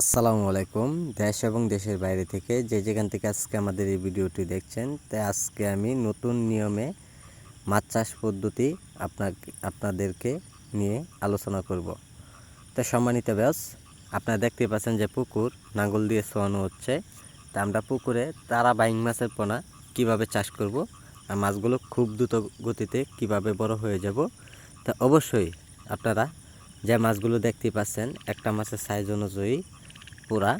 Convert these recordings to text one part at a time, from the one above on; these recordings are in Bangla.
আসসালামু আলাইকুম। দেশ এবং দেশের বাইরে থেকে যে যেখান থেকে আজকে আমাদের এই ভিডিওটি দেখছেন তাই আজকে আমি নতুন নিয়মে মাছ চাষ পদ্ধতি আপনাকে, আপনাদেরকে নিয়ে আলোচনা করব। তো সম্মানিত ব্যাস, আপনারা দেখতে পাচ্ছেন যে পুকুর নাঙ্গল দিয়ে ছোয়ানো হচ্ছে। তা আমরা পুকুরে তারা বাইং মাছের পোনা কীভাবে চাষ করব আর মাছগুলো খুব দ্রুত গতিতে কীভাবে বড় হয়ে যাব, তা অবশ্যই আপনারা যে মাছগুলো দেখতে পাচ্ছেন, একটা মাছের সাইজ অনুযায়ী পুরা।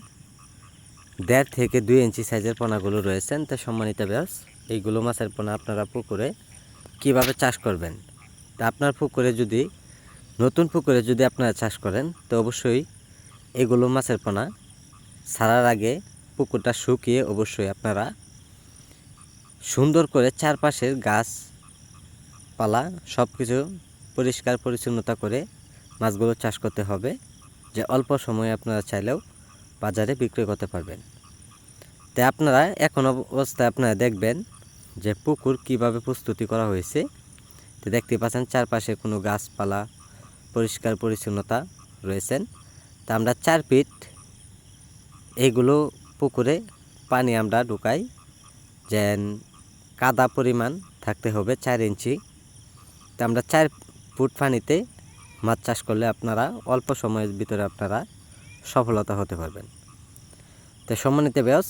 দেড় থেকে দুই ইঞ্চি সাইজের পোনাগুলো রয়েছেন। তা সম্মানিত ব্যাস এইগুলো মাছের পোনা আপনারা পুকুরে কীভাবে চাষ করবেন? তা আপনার পুকুরে যদি, নতুন পুকুরে যদি আপনারা চাষ করেন, তো অবশ্যই এগুলো মাছের পোনা ছাড়ার আগে পুকুরটা শুকিয়ে অবশ্যই আপনারা সুন্দর করে চারপাশের গাছ, পালা সব কিছু পরিষ্কার পরিচ্ছন্নতা করে মাছগুলো চাষ করতে হবে। যে অল্প সময়ে আপনারা চাইলেও বাজারে বিক্রি করতে পারবেন। তাই আপনারা এখন অবস্থায় আপনারা দেখবেন যে পুকুর কীভাবে প্রস্তুতি করা হয়েছে। তো দেখতে পাচ্ছেন চারপাশে কোনো গাছপালা, পরিষ্কার পরিচ্ছন্নতা রয়েছেন। তা আমরা চার ফিট এইগুলো পুকুরে পানি আমরা ঢুকাই। যেন কাদা পরিমাণ থাকতে হবে চার ইঞ্চি। তা আমরা চার ফুট পানিতে মাছ চাষ করলে আপনারা অল্প সময়ের ভিতরে আপনারা সফলতা হতে পারবেন। তো সম্মানিত ব্যাস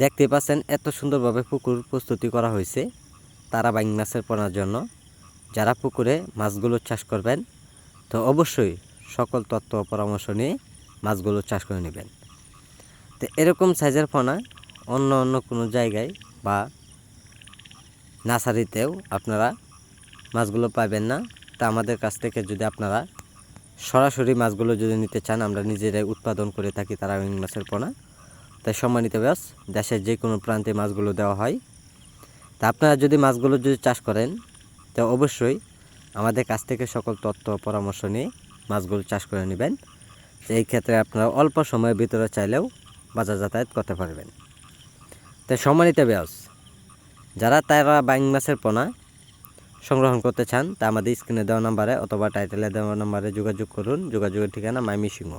দেখতে পাচ্ছেন এত সুন্দরভাবে পুকুর প্রস্তুতি করা হয়েছে তারা বাইং মাছের পোনার জন্য। যারা পুকুরে মাছগুলো চাষ করবেন, তো অবশ্যই সকল তত্ত্ব পরামর্শ নিয়ে মাছগুলো চাষ করে নেবেন। তো এরকম সাইজের পোনা অন্য অন্য কোনো জায়গায় বা নার্সারিতেও আপনারা মাছগুলো পাবেন না। তা আমাদের কাছ থেকে যদি আপনারা সরাসরি মাছগুলো যদি নিতে চান, আমরা নিজেরাই উৎপাদন করে থাকি তারা রুই মাছের পোনা। তাই সম্মানিত ব্যাস দেশের যে কোনো প্রান্তে মাছগুলো দেওয়া হয়। তা আপনারা যদি মাছগুলো যদি চাষ করেন, তো অবশ্যই আমাদের কাছ থেকে সকল তথ্য পরামর্শ নিয়ে মাছগুলো চাষ করে নেবেন। এই ক্ষেত্রে আপনারা অল্প সময়ের ভিতরে চাইলেও বাজার যাতায়াত করতে পারবেন। তাই সম্মানিত ব্যাস যারা তারা বাইং মাছের পোনা সংগ্রহণ করতে চান, তা আমাদের স্ক্রিনে দেওয়া নাম্বারে অথবা টাইটেলে দেওয়া নাম্বারে যোগাযোগ করুন। যোগাযোগের ঠিকানা মাইমি সিংহ